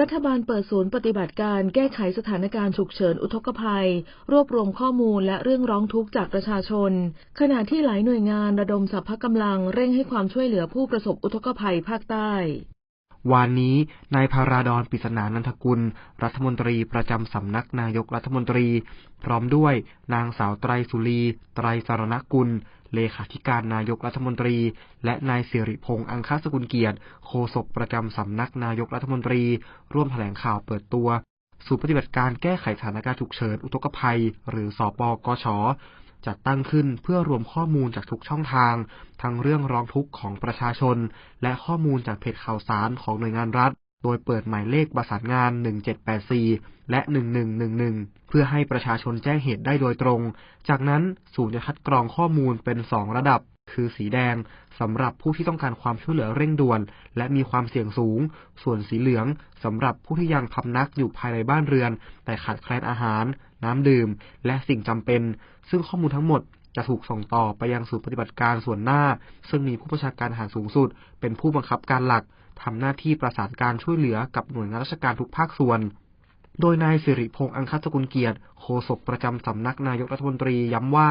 รัฐบาลเปิดศูนย์ปฏิบัติการแก้ไขสถานการณ์ฉุกเฉินอุทกภัย รวบรวมข้อมูลและเรื่องร้องทุกข์จากประชาชน ขณะที่หลายหน่วยงานระดมสรรพกำลังเร่งให้ความช่วยเหลือผู้ประสบอุทกภัยภาคใต้ วานนี้ นายพาราดอนปิศนานันทกุล รัฐมนตรีประจำสำนักนายกรัฐมนตรี พร้อมด้วยนางสาวไตรสุรี ไตรสารณกุล เลขาธิการนายกรัฐมนตรี และนายสิริพงษ์อังคสกุลเกียรติ โฆษกประจำสำนักนายกรัฐมนตรี ร่วมแถลงข่าวเปิดตัวศูนย์ปฏิบัติการแก้ไขสถานการณ์ฉุกเฉินอุทกภัย หรือสอปกช จัดตั้งขึ้นเพื่อรวมข้อมูลจากทุกช่องทาง ทั้งเรื่องร้องทุกข์ของประชาชน และข้อมูลจากเพจข่าวสารของหน่วยงานรัฐ โดยเปิดหมายเลขประสานงาน 1784 และ 1111 เพื่อให้ประชาชนแจ้งเหตุได้โดยตรง จากนั้นศูนย์จะคัดกรองข้อมูลเป็น 2 ระดับ คือสีแดงสำหรับผู้ที่ต้องการความช่วยเหลือเร่งด่วน และมีความเสี่ยงสูง ส่วนสีเหลืองสำหรับผู้ที่ยังพำนักอยู่ภายในบ้านเรือน แต่ขาดแคลนอาหาร น้ำดื่ม และสิ่งจำเป็น ซึ่งข้อมูลทั้งหมด จะถูกส่งต่อไปยังศูนย์ปฏิบัติการส่วนหน้า ซึ่งมีผู้บัญชาการทหารสูงสุด เป็นผู้บังคับการหลักทำหน้าที่ประสานการช่วยเหลือกับหน่วยงานราชการทุกภาคส่วน โดยนายสิริพงษ์อังคสกุลเกียรติ โฆษกประจำสำนักนายกรัฐมนตรีย้ำว่า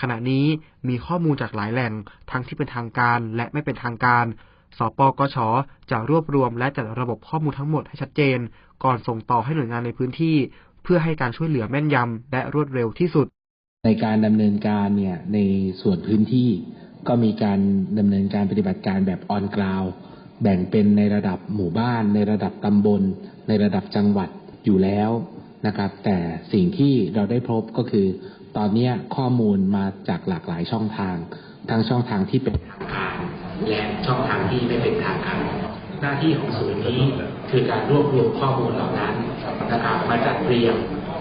ขณะนี้มีข้อมูลจากหลายแหล่ง ทั้งที่เป็นทางการและไม่เป็นทางการสปกช จะรวบรวมและจัดระบบข้อมูลทั้งหมดให้ชัดเจน ก่อนส่งต่อให้หน่วยงานในพื้นที่ เพื่อให้การช่วยเหลือแม่นยำและรวดเร็วที่สุด ในการดำเนินการเนี่ยในส่วนพื้นที่ก็มีการดำเนินการปฏิบัติการแบบออนกราวแบ่งเป็นในระดับหมู่บ้าน ในระดับตำบล ในระดับจังหวัดอยู่แล้วนะครับ แต่สิ่งที่เราได้พบก็คือ ตอนนี้ข้อมูลมาจากหลากหลายช่องทาง ทั้งช่องทางที่เป็นทางการและช่องทางที่ไม่เป็นทางการหน้าที่ของศูนย์นี้คือการรวบรวมข้อมูลเหล่านั้นนะครับมาจัดเรียง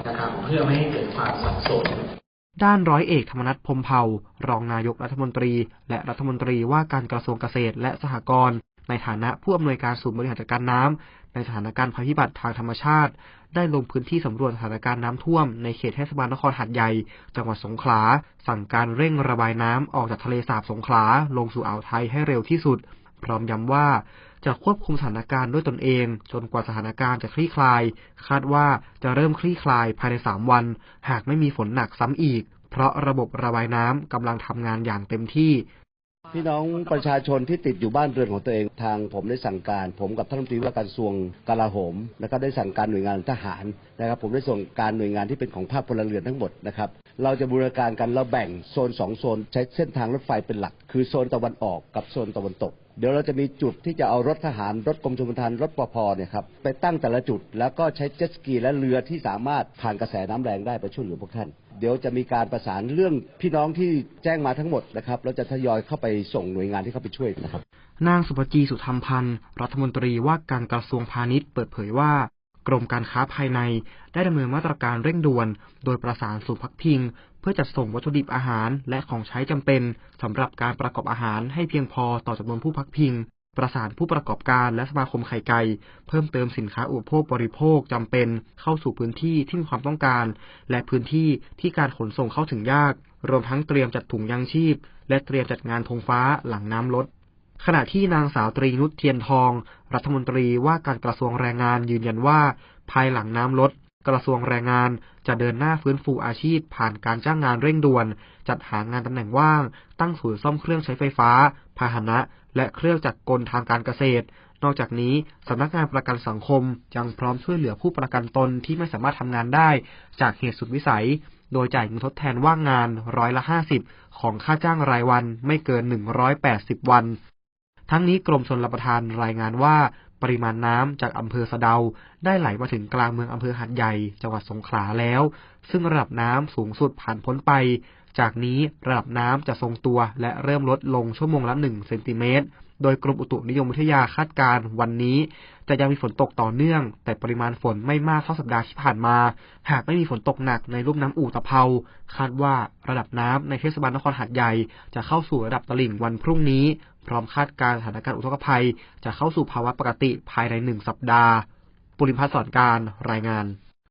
นะครับเพื่อไม่ให้เกิดความสับสน ด้านร้อยเอกธรรมนัฐพมเผ่ารองนายกรัฐมนตรี และรัฐมนตรีว่าการกระทรวงเกษตรและสหกรณ์ในฐานะผู้อำนวยการศูนย์บริหารจัดการน้ำในสถานการณ์ภัยพิบัติทางธรรมชาติ ได้ลงพื้นที่สำรวจสถานการณ์น้ำท่วมในเขตเทศบาลนครหาดใหญ่ จังหวัดสงขลา สั่งการเร่งระบายน้ำออกจากทะเลสาบสงขลาลงสู่อ่าวไทยให้เร็วที่สุด พร้อมย้ำว่า จะควบคุมสถานการณ์ด้วยตนเอง จนกว่าสถานการณ์จะคลี่คลาย คาดว่าจะเริ่มคลี่คลายภายใน 3 วัน หากไม่มีฝนหนักซ้ำอีก เพราะระบบระบายน้ำกำลังทำงานอย่างเต็มที่พี่น้องประชาชนที่ติดอยู่บ้านเรือนของตัวเองทางผมได้สั่งการ ผมกับท่านรัฐมนตรีว่าการกระทรวงกลาโหมนะครับได้สั่งการหน่วยงานทหารนะครับ ผมได้ส่งการหน่วยงานที่เป็นของภาคพลเรือนทั้งหมดนะครับเราจะบูรณาการกันเราแบ่งโซนสองโซนใช้เส้นทางรถไฟเป็นหลัก คือโซนตะวันออกกับโซนตะวันตก เดี๋ยวเราจะมีจุดที่จะเอารถทหารรถกรมชลประทานรถปพเนี่ยครับไปตั้งแต่ละจุด แล้วก็ใช้เจ็ตสกีและเรือที่สามารถผ่านกระแสน้ำแรงได้ไปช่วยเหลือพวกท่าน เดี๋ยวจะมีการประสานเรื่องพี่น้องที่แจ้งมาทั้งหมดนะครับเราจะทยอยเข้าไปส่งหน่วยงานที่เข้าไปช่วยนะครับ นางสุภจีสุธรรมพันธ์รัฐมนตรีว่าการกระทรวงพาณิชย์เปิดเผยว่า กรมการค้าภายใน ได้ดำเนินมาตรการเร่งด่วน โดยประสานศูนย์พักพิง เพื่อจัดส่งวัตถุดิบอาหารและของใช้จำเป็นสำหรับการประกอบอาหารให้เพียงพอต่อจำนวนผู้พักพิง ประสานผู้ประกอบการและสมาคมไข่ไก่เพิ่มเติมสินค้าอุปโภคบริโภคจำเป็น เข้าสู่พื้นที่ที่มีความต้องการ และพื้นที่ที่การขนส่งเข้าถึงยาก รวมทั้งเตรียมจัดถุงยางชีพ และเตรียมจัดงานธงฟ้าหลังน้ำลด ขณะที่นางสาวตรีนุชเทียนทอง รัฐมนตรีว่าการกระทรวงแรงงานยืนยันว่า ภายหลังน้ำลด กระทรวงแรงงานจะเดินหน้าฟื้นฟูอาชีพ ผ่านการจ้างงานเร่งด่วน จัดหางานตำแหน่งว่าง ตั้งศูนย์ซ่อมเครื่องใช้ไฟฟ้า พาหนะ และเครื่องจักรกลทางการเกษตร นอกจากนี้สำนักงานประกันสังคมยังพร้อมช่วยเหลือผู้ประกันตนที่ไม่สามารถทำงานได้ จากเหตุสุดวิสัย โดยจ่ายเงินทดแทนว่างงานร้อยละ 50 ของค่าจ้างรายวันไม่เกิน 180 วัน ทั้งนี้กรมชลประทานรายงานว่าปริมาณน้ำจากอำเภอสะเดา ได้ไหลมาถึงกลางเมืองอำเภอหัดใหญ่จังหวัดสงขลาแล้ว ซึ่งระดับน้ำสูงสุดผ่านพ้นไป จากนี้ระดับน้ำจะทรงตัวและเริ่มลดลงชั่วโมงละหนึ่งเซนติเมตร โดยกรมอุตุนิยมวิทยาคาดการณ์วันนี้ จะยังมีฝนตกต่อเนื่อง แต่ปริมาณฝนไม่มากเท่าสัปดาห์ที่ผ่านมา หากไม่มีฝนตกหนักในลุ่มน้ำอู่ตะเภา คาดว่าระดับน้ำในเทศบาลนครหาดใหญ่ จะเข้าสู่ระดับตลิ่งวันพรุ่งนี้ พร้อมคาดการณ์สถานการณ์อุทกภัย จะเข้าสู่ภาวะปกติภายในหนึ่งสัปดาห์ ปุริพัฒน์สอนการรายงาน